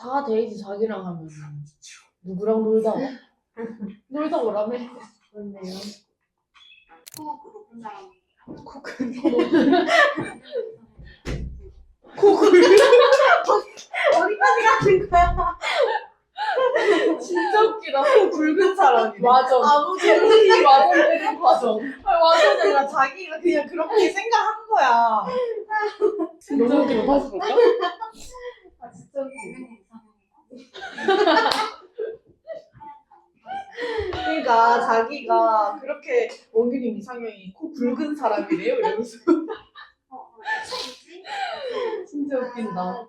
다 데이트 자기랑 하면 누구랑 놀다 와? 놀다 오라며? 그렇네요. 코 굵은 사람. 어디까지 가는 거야? 진짜 웃기다. 굵은 사람이네. 맞아. 아무 이 와전되는 과정. 맞아, 내가 자기가 그냥 그렇게 생각한 거야. 너무 웃기다. 다시 볼까? 아 진짜 웃기네. 그러니까 자기가 그렇게 원균님 이상형이 코 굵은 사람이래요. 이러면서? 진짜 웃긴다.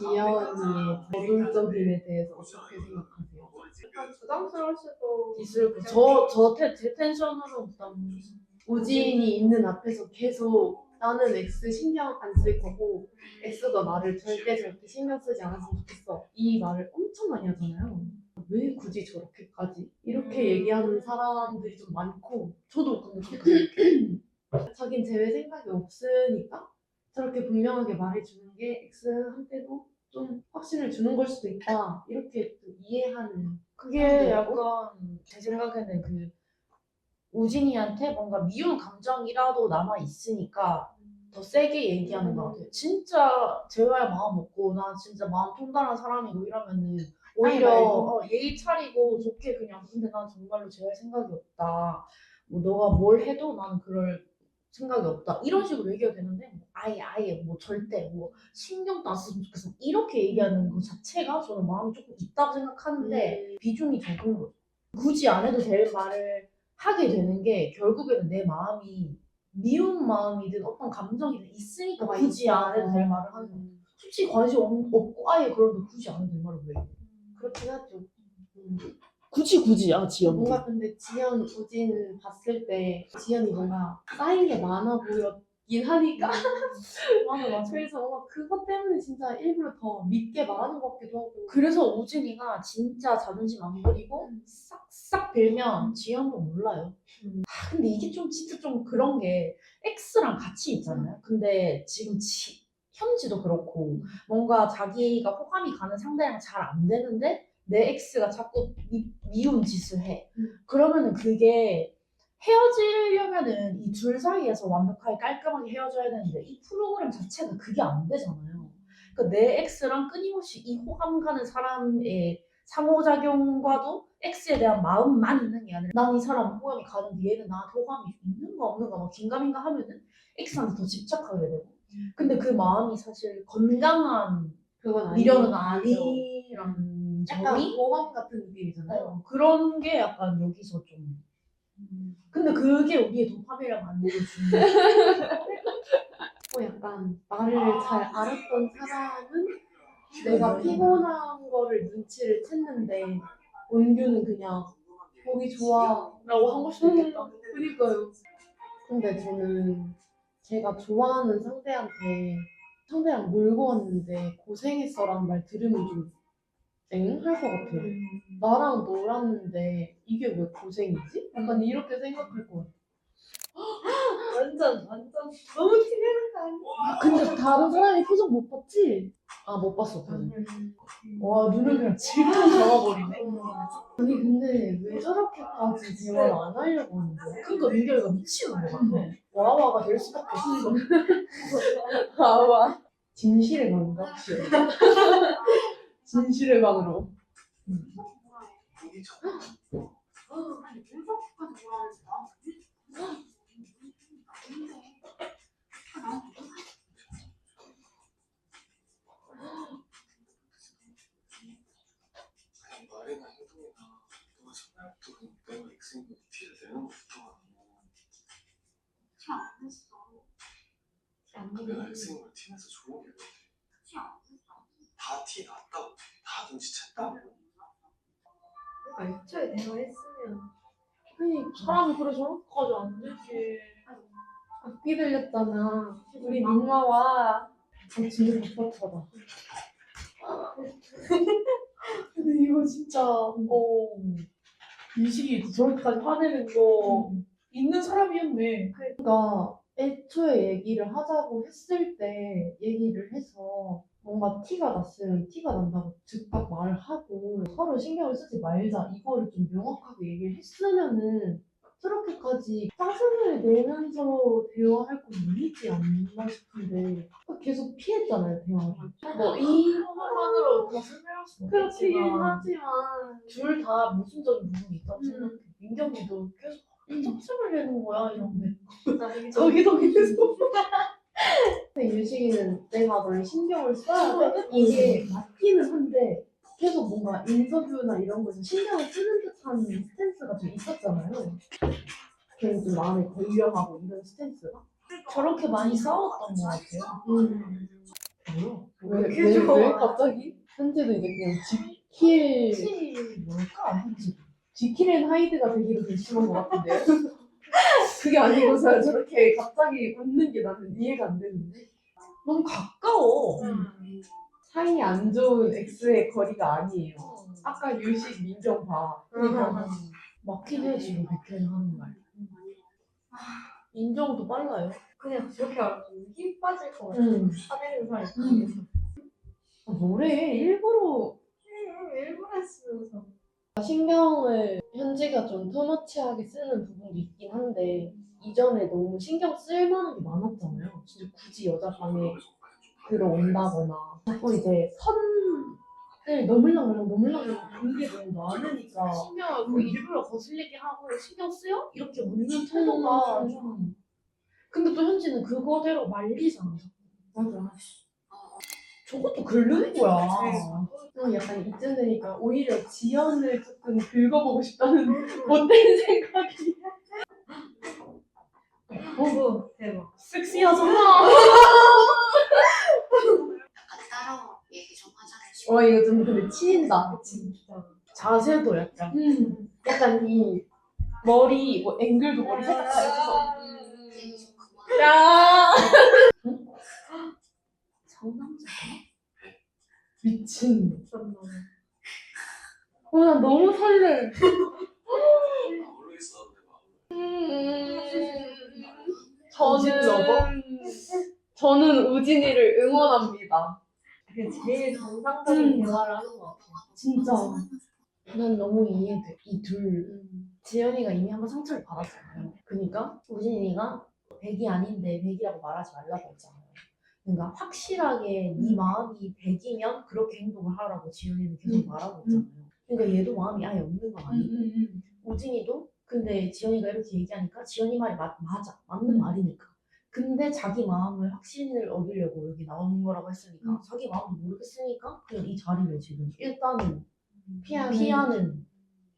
이하원 언니의 저돌적임에 대해서 어떻게 생각하세요? 약간 부담스러울 수도 있을 거. 저, 저제 텐션으로 부담. 우진이 있는 앞에서 계속 나는 X 신경 안 쓸 거고 X가 나를 절대 절대 신경 쓰지 않았으면 좋겠어. 이 말을 엄청 많이 하잖아요. 왜 굳이 저렇게까지 이렇게 음. 얘기하는 사람들이 좀 많고 저도 근데 그렇게. 자긴 제외 생각이 없으니까 저렇게 분명하게 말해주는 게 X한테도 좀 확신을 주는 걸 수도 있다 이렇게 또 이해하는 그게 약간 제 생각에는 그 우진이한테 뭔가 미운 감정이라도 남아 있으니까 더 세게 얘기하는 것 같아요. 진짜 재화야 마음 없고 나 진짜 마음 통달한 사람이고 이러면은 오히려 아니. 어, 예의 차리고 좋게 그냥 근데 난 정말로 재할 생각이 없다. 뭐 너가 뭘 해도 나는 그럴 생각이 없다. 이런 식으로 얘기가 되는데 뭐 아예 아예 뭐 절대 뭐 신경도 안 썼으면 좋겠어. 이렇게 얘기하는 것 자체가 저는 마음이 조금 있다고 생각하는데 비중이 적은 거죠. 굳이 안 해도 될 말을 하게 되는 게 결국에는 내 마음이 미운 마음이든 어떤 감정이든 있으니까 뭐가 굳이. 안 해도 될 말을 하는 거죠. 솔직히 관심 없- 없고 아예 그런데 굳이 안 해도 될 말을 왜 해? 그렇긴 하죠. 음. 굳이 굳이 아 지연 뭔가 근데 지연, 우진 봤을 때 지연이 뭔가 쌓인 게 많아 보였 긴 하니까 맞아 맞아. 그래서 뭔가 그것 때문에 진짜 일부러 더 믿게 말하는 것 같기도 하고 그래서 우진이가 진짜 자존심 안 부리고 싹싹 빌면 지연도 몰라요. 음. 아, 근데 이게 좀 진짜 좀 그런 게 X랑 같이 있잖아요. 근데 지금 지, 현지도 그렇고 뭔가 자기가 호감이 가는 상대랑 잘 안 되는데 내 X가 자꾸 미, 미운 짓을 해. 음. 그러면은 그게 헤어지려면은 이 둘 사이에서 완벽하게 깔끔하게 헤어져야 되는데 이 프로그램 자체가 그게 안 되잖아요. 그러니까 내 X랑 끊임없이 이 호감 가는 사람의 상호작용과도 X에 대한 마음만 있는 게 아니라 난 이 사람 호감이 가는데 얘는 나한테 호감이 있는가 없는가 막 긴가민가 하면은 X한테 더 집착하게 되고 근데 그 마음이 사실 건강한 그건. 미련은 아니라는 점이 모험 같은 느낌이잖아요. 어, 그런 게 약간 여기서 좀 근데 그게 우리의 도파민을 만들어주는 어, 약간 나를 잘 알았던 사람은 내가 피곤한 거를 눈치를 챘는데 원규는 그냥 보기 좋아 라고 한 걸 수도 있겠다 그니까요. 근데 저는 제가 좋아하는 상대한테 상대랑 놀고 왔는데 고생했어라는 말 들으면 좀 엥? 할 것 같아요. 나랑 놀았는데 이게 왜 고생이지? 약간 이렇게 생각할 것 같아요. 완전 완전. 너무 티내는 거 아니야? 근데 다른 사람이 표정 못 봤지? 아 못 봤어 표정 와 눈을 그냥 질끈 감아버리네. 아니 근데 왜 저렇게까지 대화를 안 하려고 하는 거야? 그러니까 민결이가 미치는 것 같아. 와와가 될 수밖에 없어. 아와 진실의 방인가 혹시? 진실의 방으로 아니, 나난 그냥 말이나 행동이나 너가 첫날부터 그냥 내가 X인 거 티를 내는 것부터 티안 냈어. 안 내가 X인 아니 사람이 그래 저렇게까지 안 되지. 악기 들렸잖아. 우리 민마와 저 진짜 답답하다. 근데 이거 진짜 어 유식이 저렇게까지 화내는 거 있는 사람이었네. 그러니까 애초에 얘기를 하자고 했을 때 얘기를 해서 뭔가 티가 났으면 티가 난다고 즉각 말을 하고 서로 신경을 쓰지 말자. 이거를 좀 명확하게 얘기를 했으면은 저렇게까지 짜증을 내면서 대화할 건 아니지 않나 싶은데 계속 피했잖아요 대화를. 뭐이 부분만으로 다 설명할 수 그렇긴 하지만 둘다 모순적인 부분이 있다고 음. 생각해. 민경이도 계속 쩝쩝을 내는 거야 이런데. 자기도 계속 근데 유식이는 내가 원래 신경을 써야 돼 이게 맞기는 한데 계속 뭔가 인터뷰나 이런 거에서 신경을 쓰는 듯한 스탠스가 좀 있었잖아요 괜히 좀 마음에 걸려하고 이런 스탠스가 저렇게 많이 싸웠던 것 같아요. 음. 왜, 이렇게 왜, 좋아? 왜 갑자기? 현재도 이제 그냥 지킬 혹시 뭘까? 현지. 지킬 앤 하이드가 되기로 결심한 것 같은데요? 그게 아니고서 저렇게 갑자기 웃는 게 나는 이해가 안 되는데 너무 가까워. 사이 안 좋은 X의 거리가 아니에요 아까 유식 민경 봐 그러니까 맞긴 해 지금 백현이 하는 말. 인정도 빨라요. 그냥 그렇게 알아서 힘 빠질 것 같아. 음. 사내는 사이. 음. 아, 뭐래 일부러 음, 일부러 했으면서. 신경을 현지가 좀 터머치하게 쓰는 부분도 있긴 한데 이전에 너무 신경 쓸 만한 게 많았잖아요. 진짜 굳이 여자 방에 들어온다거나 자꾸 이제 선을 넘으려고 넘으려고 그런 게 너무 많으니까 신경을 뭐 일부러 거슬리게 하고 신경 쓰여? 이렇게 묻는 음, 태도가 음. 좀. 근데 또 현지는 그거대로 말리잖아. 맞아. 저것도 긁는 거야. 좀 약간 이쯤 되니까 오히려 지연을 조금 긁어보고 싶다는 못된 생각이 어머, 대박. 섹시하잖아. 약간 따로 얘기 좀 하자는 식으로. 와 이거 좀 근데 치인다. 진짜. 자세도 약간. 음, 약간 이 머리 뭐 앵글도 머리 살짝 가려서 얘기 좀 그만. 야 상남자. 미친. 미쳤나. 어, 나 너무 설레. 모르겠어 내 마음을 저는 저는 우진이를 응원합니다. 그게 제일 정상적인 음. 대화를 하는 것 같아. 진짜. 난 너무 이해돼. 이 둘. 지연이가 이미 한번 상처를 받았잖아요. 그러니까 우진이가 백이 아닌데 백이라고 말하지 말라고 했잖아요. 그러니까 확실하게 네 마음이 백이면 그렇게 행동을 하라고 지연이는 계속 말하고 있잖아요. 그러니까 얘도 마음이 아예 없는 건 아니고 우진이도 근데 지연이가 이렇게 얘기하니까 지연이 말이 맞, 맞아 맞는 음. 말이니까 근데 자기 마음을 확신을 얻으려고 여기 나오는 거라고 했으니까 음. 자기 마음을 모르겠으니까 그냥 이 자리를 지금 일단은 피하는. 피하는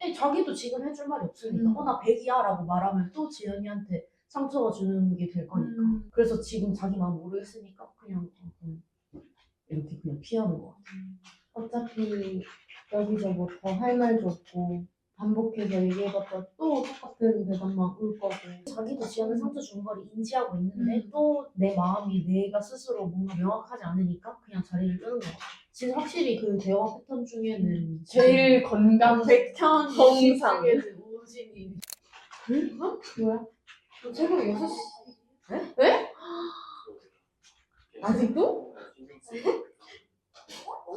에, 자기도 지금 해줄 말이 없으니까 음. 어나 백이야 라고 말하면 또 지연이한테 상처가 주는 게 될 거니까 음. 그래서 지금 자기 마음 모르겠으니까 그냥 어, 음, 이렇게 그냥 피하는 거 같아 어차피 여기서 뭐 더 할 말도 없고 반복해서 얘기해봤자 또 똑같은 대답만 올 거고. 자기도 지연을 상처 준걸 인지하고 있는데 음. 또 내 마음이 내가 스스로 뭔가 명확하지 않으니까 그냥 자리를 뜨는 거 같아. 지금 확실히 그 대화 패턴 중에는 제일 건강 백현 정상. 우진이 뭐야? 새벽 6시. 아직도? 신경 쓰이고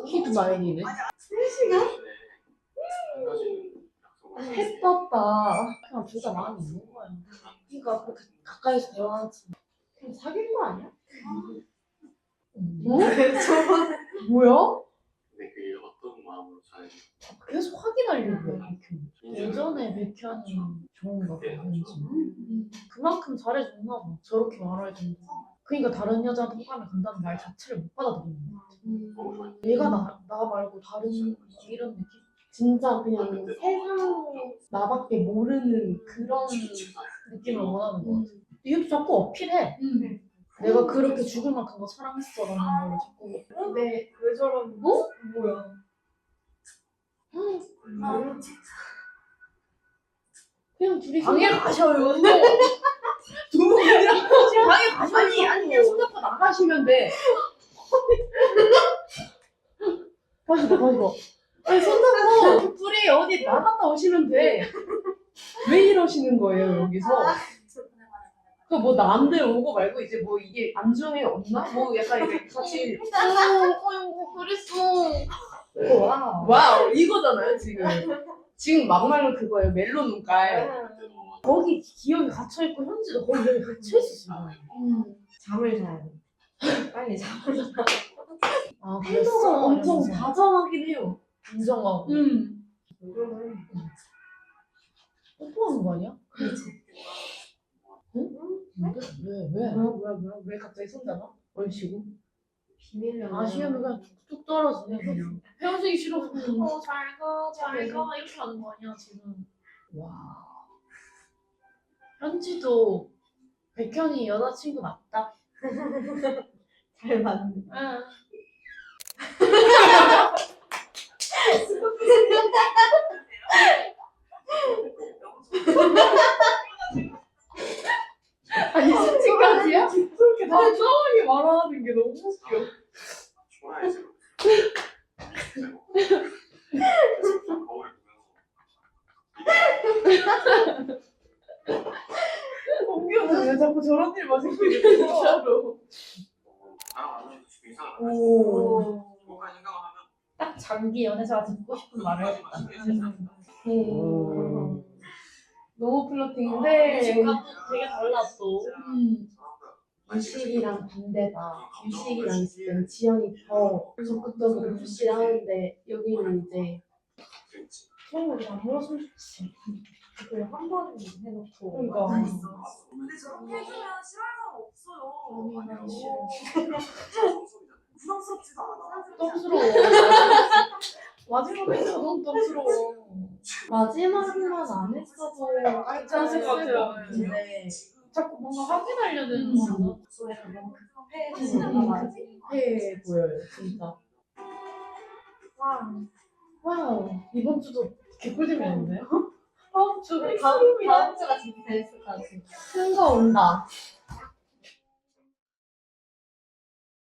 히드 마인이네. 3시간? 한 가지는 약속을 해 떴다. 그냥 둘다 마음이 있는 거야. 그러니까 그렇게 가까이서 대화하지. 그럼 사귄 거 아니야? 음. 어? 뭐야? 근데 그게 어떤 마음으로 잘 계속 확인하려고 해, 백현. 예전에 백현이 좋은가 봐, 현지. 그만큼 잘해줬나 봐. 저렇게 말할 정도. 그러니까 다른 여자한테 호감이 간다는 말 자체를 못 받아들이는 거야. 너무 좋아해 얘가 나, 나 말고 다른 이런 느낌? 진짜 그냥 세상 나밖에 모르는 그런 느낌을 원하는 거 같아. 얘도 자꾸 어필해. 내가 그렇게 죽을 만큼 너 사랑했어 라는 걸 자꾸 근데 왜 저런, 어? 뭐야. 음. 그냥 둘이 방에 가셔요. 두 분이랑 방에 가셔요. 아니 아니 그냥 손잡고 나가시면 돼. 다시 봐 다시 봐. 아니 손잡고 둘이 어디 나갔다 오시면 돼. 왜 이러시는 거예요 여기서? 그뭐 남들 오고 말고 이제 뭐 이게 안중에 없나? 뭐 약간 이게 같이 어이구 그랬어. 와. 와우 이거잖아요 지금. 지금 막말로 그거예요 멜론 눈깔. 거기 기억이 갇혀 있고 현지도 거기 여기 갇혀 있었어. 잠을 자야 돼. 빨리 잠을 자. 아 태도가 엄청 다정하긴 해요. 인정하고. 음. 뽀뽀하는 거 아니야? 응? 왜 왜? 뭐야 뭐야 뭐야 왜 갑자기 손 잡아? 얼씨구? 비밀 연애. 아쉬우면 그냥 툭툭 떨어지네 그냥. 헤어지기 싫어서 그냥. 어잘 가 잘 가 이렇게 하는 거 아니야 지금? 와. 현지도 백현이 여자친구 맞다. 잘 맞는. 응. 아니 솔직까지야? 그렇게 다정하게 말하는 게 너무 웃겨. 공기는 왜 자꾸 저런 일만 생기는 진짜로. 보면서 나랑 이상하다. 오. 뭔가 생각을 하면 딱 장기 연애자가 듣고 싶은 말을 했다. 음. 너무 플러팅인데 네. 지금도 되게 또. 음. 유식이랑 반대다. 유식이랑 있을 땐 지연이 더 적극적으로 푸시를 하는데 여기는 이제 처음에 안 물었으면 좋지. 그걸 한 번은 해놓고. 그러니까. 있어. 근데 저렇게 해주면 싫어할 사람 없어요. 아니 난 싫어. 부담스럽지도 않아. 똥스러워. 마지막에 너무 똥스러워. 마지막만 안 했어도 괜찮을 것 같아요. 근데 자꾸 뭔가 확인하려는 거. 목소리가 너무 음. 거 맞지? 해 보여요 진짜. 와우 이번 주도 개꿀잼이었는데요? 다음 주에 다음 다음 주가 진짜 재밌을 것 같아. 큰거 온다.